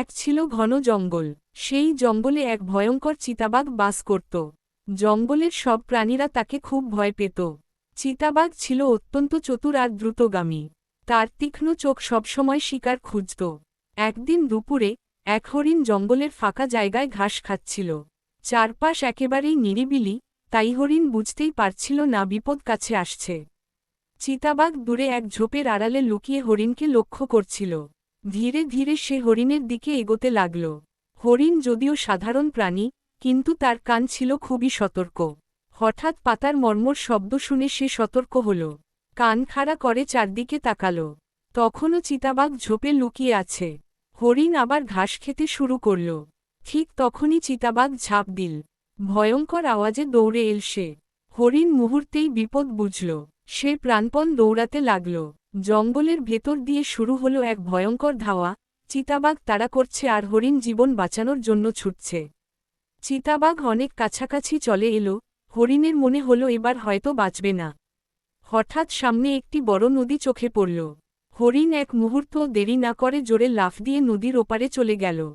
এক ছিল ঘন জঙ্গল। সেই জঙ্গলে এক ভয়ঙ্কর চিতাবাঘ বাস করত। জঙ্গলের সব প্রাণীরা তাকে খুব ভয় পেত। চিতাবাঘ ছিল অত্যন্ত চতুর আর দ্রুতগামী। তার তীক্ষ্ণ চোখ সবসময় শিকার খুঁজত। একদিন দুপুরে, এক হরিণ জঙ্গলের ফাঁকা জায়গায় ঘাস খাচ্ছিল। চারপাশ একেবারেই নিরিবিলি, তাই হরিণ বুঝতেই পারছিল না বিপদ কাছে আসছে। চিতাবাঘ দূরে এক ঝোপের আড়ালে লুকিয়ে হরিণকে লক্ষ্য করছিল। ধীরে ধীরে সে হরিণের দিকে এগোতে লাগল। হরিণ যদিও সাধারণ প্রাণী, কিন্তু তার কান ছিল খুবই সতর্ক। হঠাৎ পাতার মর্মর শব্দ শুনে সে সতর্ক হল। কান খাড়া করে চারদিকে তাকাল। তখনও চিতাবাঘ ঝোপে লুকিয়ে আছে। হরিণ আবার ঘাস খেতে শুরু করল। ঠিক তখনই চিতাবাঘ ঝাঁপ দিল। ভয়ঙ্কর আওয়াজে দৌড়ে এল সে। হরিণ মুহূর্তেই বিপদ বুঝল। সে প্রাণপণ দৌড়াতে লাগল। জঙ্গলের ভেতর দিয়ে শুরু হলো এক ভয়ঙ্কর ধাওয়া। চিতাবাঘ তাড়া করছে আর হরিণ জীবন বাঁচানোর জন্য ছুটছে। চিতাবাঘ অনেক কাছাকাছি চলে এলো। হরিণের মনে হলো এবার হয়তো বাঁচবে না। হঠাৎ সামনে একটি বড় নদী চোখে পড়ল। হরিণ এক মুহূর্ত দেরি না করে জোরে লাফ দিয়ে নদীর ওপারে চলে গেল।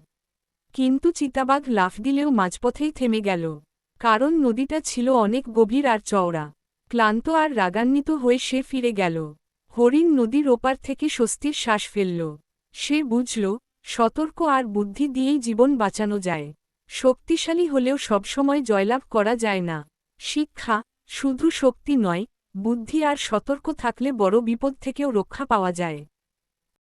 কিন্তু চিতাবাঘ লাফ দিলেও মাঝপথেই থেমে গেল। কারণ নদীটা ছিল অনেক গভীর আর চওড়া। ক্লান্ত আর রাগান্বিত হয়ে সে ফিরে গেল। হরিণ নদীর ওপার থেকে স্বস্তির শ্বাস ফেলল। সে বুঝল, সতর্ক আর বুদ্ধি দিয়েই জীবন বাঁচানো যায়। শক্তিশালী হলেও সবসময় জয়লাভ করা যায় না। শিক্ষা শুধু শক্তি নয়, বুদ্ধি আর সতর্ক থাকলে বড় বিপদ থেকেও রক্ষা পাওয়া যায়।